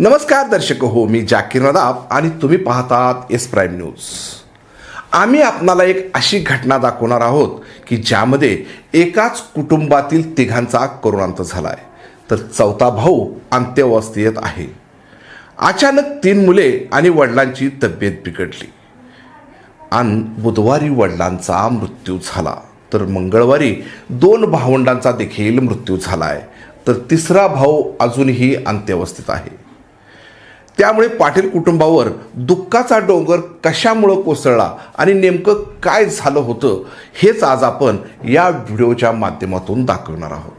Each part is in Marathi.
नमस्कार दर्शक हो मी जाकीर नदाब आणि तुम्ही पाहतात एस प्राईम न्यूज. आम्ही आपणाला एक अशी घटना दाखवणार आहोत की ज्यामध्ये एकाच कुटुंबातील तिघांचा करुणांत झाला आहे तर चौथा भाऊ अंत्यवस्थेत आहे. अचानक तीन मुले आणि वडिलांची तब्येत बिघडली. आणि बुधवारी वडिलांचा मृत्यू झाला. तर मंगळवारी दोन भावंडांचा देखील मृत्यू झाला आहे तर तिसरा भाऊ अजूनही अंत्यवस्थेत आहे. त्यामुळे पाटील कुटुंबावर दुःखाचा डोंगर कशामुळं कोसळला आणि नेमकं काय झालं होतं हेच आज आपण या व्हिडिओच्या माध्यमातून दाखवणार आहोत.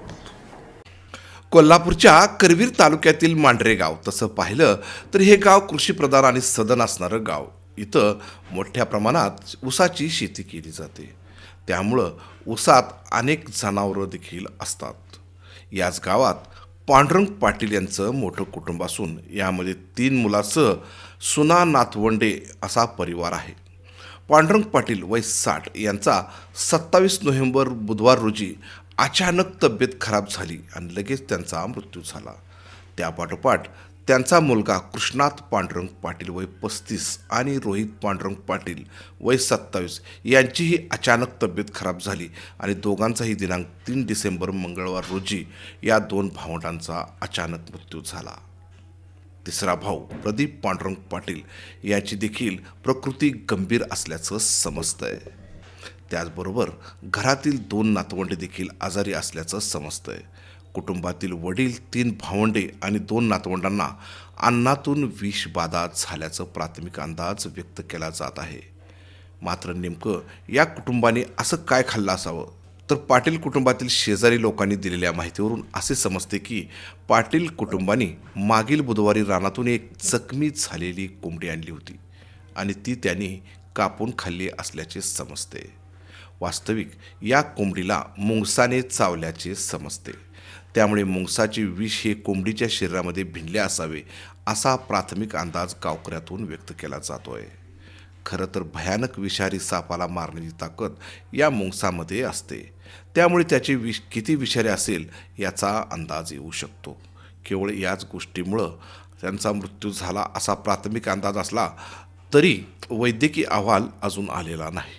कोल्हापूरच्या करवीर तालुक्यातील मांढरे गाव तसं पाहिलं तर हे गाव कृषीप्रधान आणि सदन असणारं गाव. इथं मोठ्या प्रमाणात ऊसाची शेती केली जाते. त्यामुळं ऊसात अनेक जनावरं देखील असतात. याच गावात पांडुरंग पाटील यांचं मोठं कुटुंब असून यामध्ये तीन मुलासह सुना नाथवंडे असा परिवार आहे. पांडुरंग पाटील वय साठ यांचा सत्तावीस नोव्हेंबर बुधवार रोजी अचानक तब्येत खराब झाली आणि लगेच त्यांचा मृत्यू झाला. त्यापाठोपाठ त्यांचा मुलगा कृष्णात पांडुरंग पाटील वय पस्तीस आणि रोहित पांडुरंग पाटील वय सत्तावीस यांचीही अचानक तब्येत खराब झाली आणि दोघांचाही दिनांक तीन डिसेंबर मंगळवार रोजी या दोन भावंडांचा अचानक मृत्यू झाला. तिसरा भाऊ प्रदीप पांडुरंग पाटील याची देखील प्रकृती गंभीर असल्याचं समजतंय. त्याचबरोबर घरातील दोन नातवंडे देखील आजारी असल्याचं समजतंय. कुटुंबातील वडील तीन भावंडे आणि दोन नातवंडांना अन्नातून विषबाधा झाल्याचं प्राथमिक अंदाज व्यक्त केला जात आहे. मात्र नेमकं या कुटुंबाने असं काय खाल्लं असावं? तर पाटील कुटुंबातील शेजारी लोकांनी दिलेल्या माहितीवरून असे समजते की पाटील कुटुंबाने मागील बुधवारी रानातून एक जखमी झालेली कोंबडी आणली होती आणि ती त्यांनी कापून खाल्ली असल्याचे समजते. वास्तविक या कोंबडीला मुंगसाने चावल्याचे समजते. त्यामुळे मुंगसाचे विष हे कोंबडीच्या शरीरामध्ये भिनले असावे असा प्राथमिक अंदाज गावकऱ्यातून व्यक्त केला जातोय. खरं तर भयानक विषारी सापाला मारण्याची ताकद या मुंगसामध्ये असते. त्यामुळे त्याचे विष किती विषारी असेल याचा अंदाज येऊ शकतो. केवळ याच गोष्टीमुळं त्यांचा मृत्यू झाला असा प्राथमिक अंदाज असला तरी वैद्यकीय अहवाल अजून आलेला नाही.